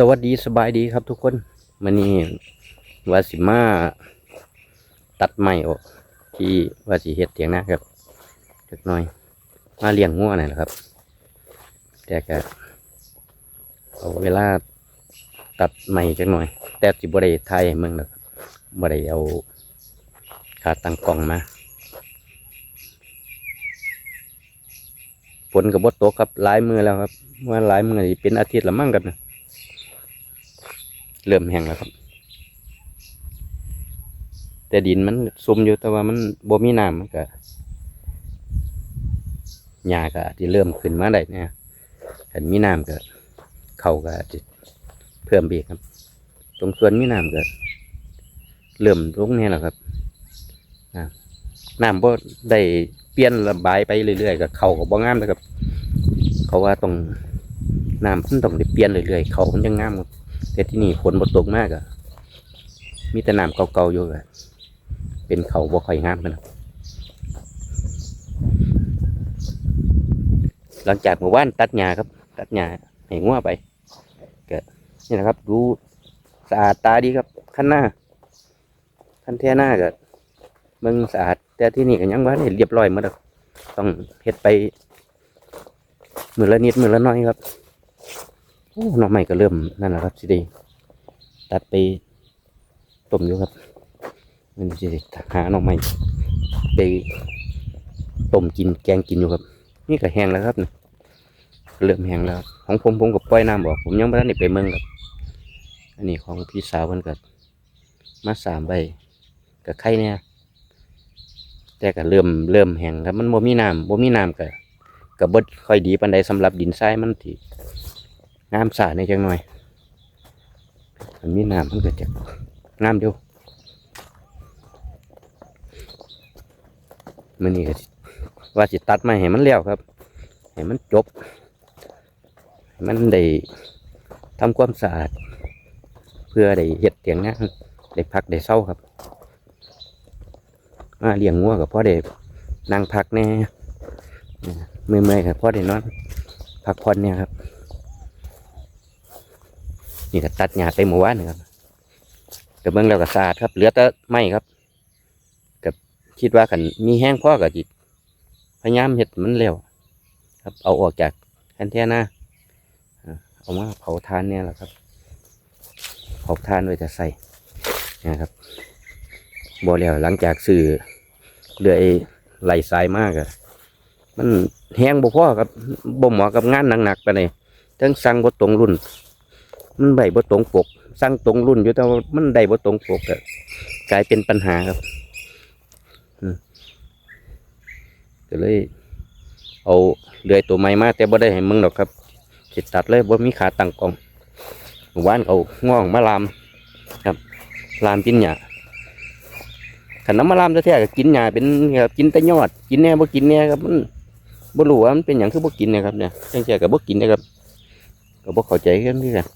สวัสดีสบายดีครับทุกคนมันนี้วาสิมาตัดไม้ออก ที่วาสิเฮ็ดเถียงนะครับเล็กน้อย มาเลี้ยงงัวนี่นแหละครับ แต่ก็เอาเวลาตัดไม้จักหน่อย แต่สิบ่ได้ทยเมืองหรอกครับบไดเอาขาตั้งกล้องมาฝนกับบดตกครับหลายมือแล้วครับว่าหลายมือเป็นอาทิตย์ละมั่งกันนะ เริ่มแห้งแล้วครับ แต่ดินมันซุ่มอยู่แต่ว่ามันบ่มีน้ำมันก็หญ้าก็อาจะเริ่มขึ้นมาได้เนี่ยถ้ามีน้ำก็เขาก็จะเพิ่มอีกครับ ตรงส่วนมีน้ำก็เริ่มลงนี่แหละครับน้ำบ่ได้เปลี่ยนระบายไปเรื่อยๆก็เขาก็บ่งามนะครับ เขาว่าต้องน้ำมันต้องได้เปลี่ยนเรื่อยๆเขามันยังงามครับ แต่ที่นี่ฝนบ่ตกมากอะมีแต่น้ำเก่าๆอยู่อะเป็นเขาบ่ค่อยงามมันหลังจากเมื่อวานตัดหญ้าครับ ตัดหญ้าให้งัวไปเก็นี่นะครับดูสะอาดตาดีครับขั้นหน้าขั้นแท่หน้าก็เมืองสะอาดแต่ที่นี่ก็ยังว่าเรียบร้อยหมดแล้วต้องเฮ็ดไปมือละนิดมือละน้อยครับ หน่อใหม่ก็เริ่มนั่นแหละครับสิได้ตัดไปต้มอยู่ครับมันจะหาหน่อใหม่ไปต้มกินแกงกินอยู่ครับ นี่ก็แห้งแล้วครับนี่เริ่มแห้งแล้วของผมผมก็ปล่อยน้ำออกผมยังไม่ได้ไปเมืองครับ อันนี้ของพี่สาวมันก็มาสามใบกับไข่เนี่ยแต่ก็เริ่มเริ่มแห้งครับมันบ่มีน้ำบ่มีน้ำก็ก็บ่ค่อยดีปานใดสำหรับดินทรายมันที่ น้ำสาดในจังหน่อย มันมีน้ำมันเก็จะน้ำอยู่มันนี่ก็ว่าสิตัดม้ให้มันเลี้ยวครับให้มันจบให้มันได้ทำความสะอาด เพื่อได้เห็ดเตียงงานได้พักได้เศร้าครับมาเลี้ยงงัวกับพ่อได้นั่งพักแน่เมื่อยๆกับพ่อได้นอนพักผ่อนเนี่ยครับ นี่ก็ตัดหญ้าไปหมู่บ้านครับกับเบิ่งแล้วก็สะอาดครับ เหลือแต่ไม้ครับกับคิดว่ากันมีแห้งพ่อกับจิตพยายามเห็ดมันเร็วครับ เอาออกจากแคนแท่น้าเอามาเผาทานเนี่ยแหละครับ เผาทานไว้จะใส่นะครับบอแล้วหลังจากสื่อเรือไอไหลสายมากอะมันแห้งบ่พอครับบ่เหมาะกับงานหนักๆไปเลยทั้งสั่งบ่ตรงรุ่น มันใบบ่ตรงปก สร้างตรงรุ่นอยู่แต่ว่ามันได้บ่ตรงปกก็กลายเป็นปัญหาครับก็เลย เอาเลื่อยตัวใหม่มาแต่บ่ได้ให้มึงดอกครับสิตัดเลยบ่มีขาตั้งกองเมื่อวานเอาง่องมาลาม ครับลามกินหญ้าขันน้ำมาลามแท้ๆก็กินหญ้าเป็นครับกินแต่ยอด กินแน่บ่กินแน่ครับมันบ่รู้ว่ามันเป็นหยังคือบ่กินนะครับเนี่ยจังซี่ก็บ่กินนะครับก็บ่เข้าใจกันคือกันเออ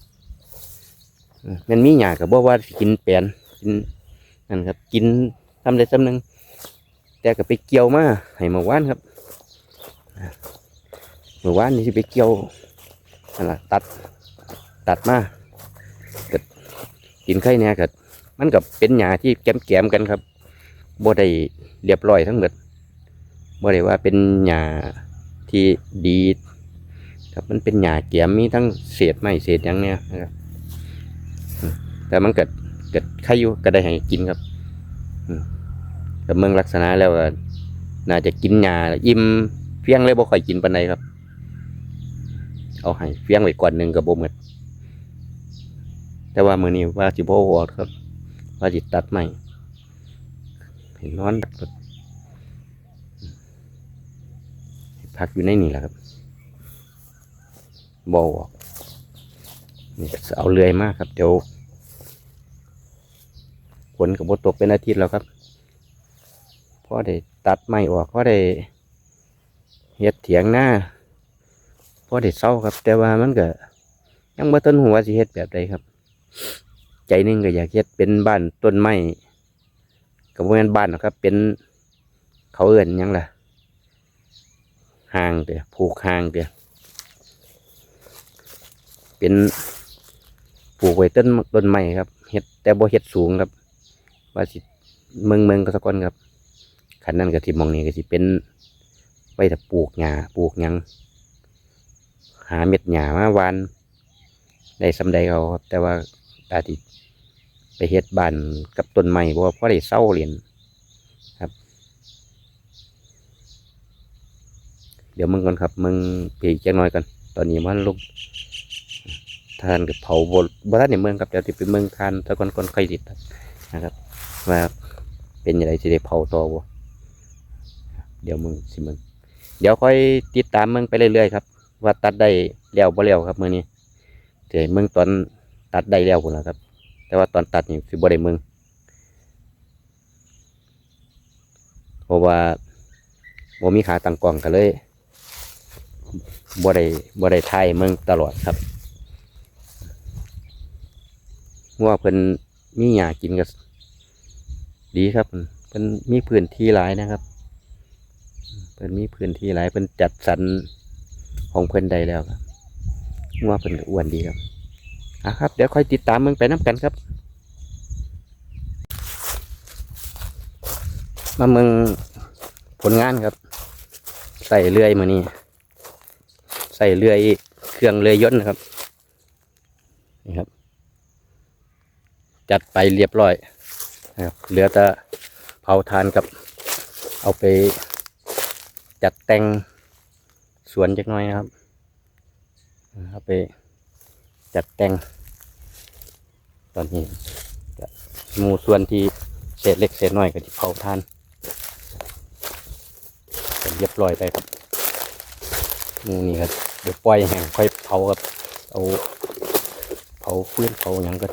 มันมีหยากับบ่ว่าสิกินแปลนกินนั่นครับ กินทำได้ซ้ำหนึ่งแต่ก็ไปเกี่ยวมาให้เมื่านครับอ่าเมื่อวานนี่สิไปเกี่ยวนั่นล่ะตัดตัดมาเก็กินไข่เนี่ยเก็มันก็เป็นหยาที่แกมๆกันครับบ่ได้เรียบร้อยทั้งหมดบ่ได้ว่าเป็นหยาที่ดี ครับมันเป็นหญ้าเกียมมีทั้งเศษไม้เศษหยังเนี่ยนะครับ แต่มันเกิดเกิดไข่อยู่ก็ได้ให้กินครับแต่เมืองลักษณะแล้วก็น่าจะกินหญ้าอิ่มเฟี้ยงเลยบ่ค่อยกินปานใดครับ เอาให้เฟี้ยงไว้ก่อนหนึ่งกับบ่หมดแต่ว่ามือนี้ว่าสิบ่ออกครับ ว่าสิตัดใหม่ให้นนอนพักอยู่ในนี่แหละครับบออกนี่เอาเลื่อยมากครับเดี๋ยว นกับบตกเป็นอาทิตย์แล้วครับพอได้ตัดไม้ออกพอได้เฮ็ดเถียงหน้าพอได้เศร้าครับ แต่ว่ามันก็ยังบ่ต้นหัวสิเฮ็ดแบบใดครับ ใจนึงก็อยากเฮ็ดเป็นบ้านต้นไม้ก็บ่แม่นบ้านหรอกครับ เป็นเขาเอื่นยังล่ะห่างเด้อผูกห่างเด้อเป็นปลูกไว้ต้นต้นไม้ครับเฮ็ดแต่บ่เฮ็ดสูงครับ ว่าสิเมืองเมืองก็สักก่อนครับคันนั้นก็สิหมองนี้ก็สิเป็นไว้ถ้าปลูกหญ้าปลูกหยัง หาเม็ดหญ้ามาวานได้สำใดเขาครับ แต่ว่าอาทิไปเฮ็ดบ้านกับต้นไม้เพราะว่าพอได้เศร้าเรียนครับ เดี๋ยวมึงก่อนครับมึงปีกจักหน่อยกันตอนนี้มันลุกทานกับเผาบบ่ทันในเมืองครับเดี๋ยวสิไปเมืองทานตะกอนก่อนค่อยติดนะครับ ว่าเป็นยังไงสิได้เผาต่อบ่เดี๋ยวมึงสิมึงเดี๋ยวค่อยติดตามมึงไปเรื่อยๆครับ ว่าตัดได้แล้วบ่แล้วครับมื้อนี้เดี๋ยวมึงตอนตัดได้แล้วพุ่นล่ะครับ แต่ว่าตอนตัดนี่สิบ่ได้มึงเพราะว่าบ่มีขาตั้งกล้องกันเลยบ่ได้บ่ได้ถ่ายมึงตลอดครับงัวเพิ่นมีหญ้ากินก็ ดีครับเพิ่นมีพื้นที่หลายนะครับเพิ่นมีพื้นที่หลายเพิ่นจัดสรรของเพิ่อนได้แล้วครับงัวเพิ่นอ้วนดีครับอะครับ เดี๋ยวค่อยติดตามมึงไปน้ำกันครับ มาเมืองผลงานครับ ใส่เลื่อยมานี่ใส่เลื่อยเครื่องเลื่อยยนนะครับนี่ครับ จัดไปเรียบร้อย เหลือแต่เผาทานกับเอาไปจัดแต่งสวนจักหน่อยนะครับเอาไปจัดแต่ง ตอนนี้หมูส่วนที่เศษเล็กเศษน้อยก็ที่เผาทานเรียบร้อยไปครับหมูนี่ครับเดี๋ยวปล่อยแห้งค่อยเผาครับเอาเผาฟื้นเผาอย่างก็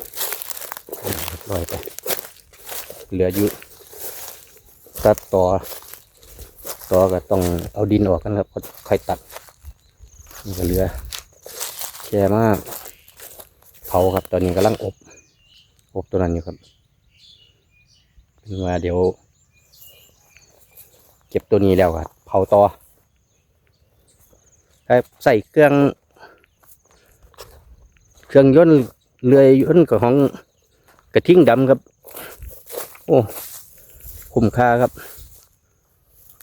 เรียบร้อยไป เหลืออยู่ตัดต่อ ต่อก็ต้องเอาดินออกกันครับค่อยตัดนี่ก็เหลือแค่มากเผาครับ ตอนนี้กำลังอบ อบตัวนั้นอยู่ครับว่าเดี๋ยว เก็บตัวนี้แล้วครับเผาต่อใส่เครื่อง เครื่องยนต์เรือยยนต์ของกระทิ่งดำครับ โอ้คุ้มค่าครับ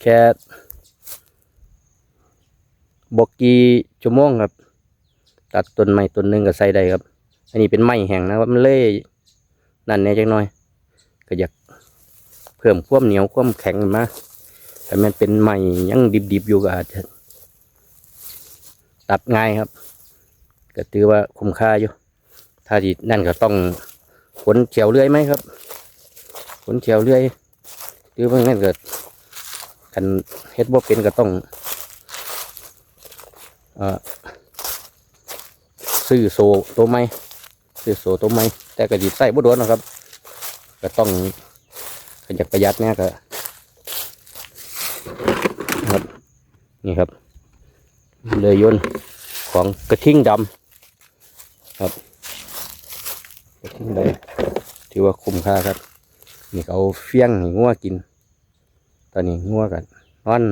แค่บกี่ชั่วโมงครับ ตัดต้นไม้ต้นหนึ่งก็ใส่ได้ครับ อันนี้เป็นไม้แห้งนะครับมันเล่นั่นแน่จักหน่อย ก็อยากเพิ่มความเหนียวความแข็งมาแต่มันเป็นไม้ยังดิบๆอยู่ก็อาจจะตัดง่ายครับ ก็ถือว่าคุ้มค่าอยู่ ถ้าที่นั่นก็ต้องขนเฉียวเลื่อยไหมครับ ขนเฉียวเลื่อยหรือว่างั้นก็คันเฮ็ดบ่เป็นก็ต้องอซื้อโซตัวใหม่ซื้อโซตัวใหม่แต่ก็ดีใส่บ่โดนหรอกครับ ก็ต้องขยักประหยัดเนี่ยก็ครับนี่ครับเลยยนของกระทิ่งดำครับกระทิ่งดำถือว่าคุ้มค่าครับ นี่เขาเฟี้ยงให้งัวกิน ตอนนี้งัวกันนอน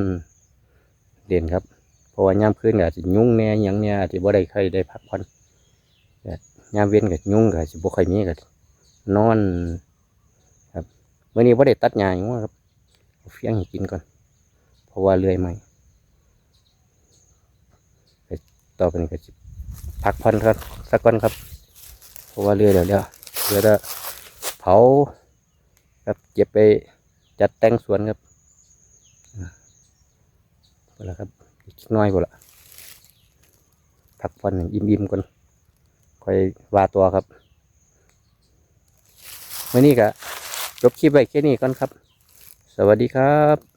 เด่นครับเพราะว่ายามคืนก็อาจะยุ่งแน่ยังเนี่ยอาจจะบ่ได้ค่อยได้พักผ่อนแต่ยามเว้นก็ยุ่งก็อาจะบ่ค่อยมีก็นอน ครับเมื่อนี้บ่ได้ตัดหญ้าให้งัวครับเฟี้ยงให้กินก่อน เพราะว่าเลื่อยใหม่ต่อไปนี้ก็จะพักผ่อนครับสักก่อนครับ เพราะว่าเลื่อยเดี๋ยวเดี๋ยวเดี๋ยวจะเผา ครับเก็บไปจัดแต่งสวนครับพอแล้วครับอีกน้อยพอละพักผ่อนอิ่มๆก่อนค่อยวาตัวครับวันนี้ก็จบคลิปไว้แค่นี้ก่อนครับ สวัสดีครับ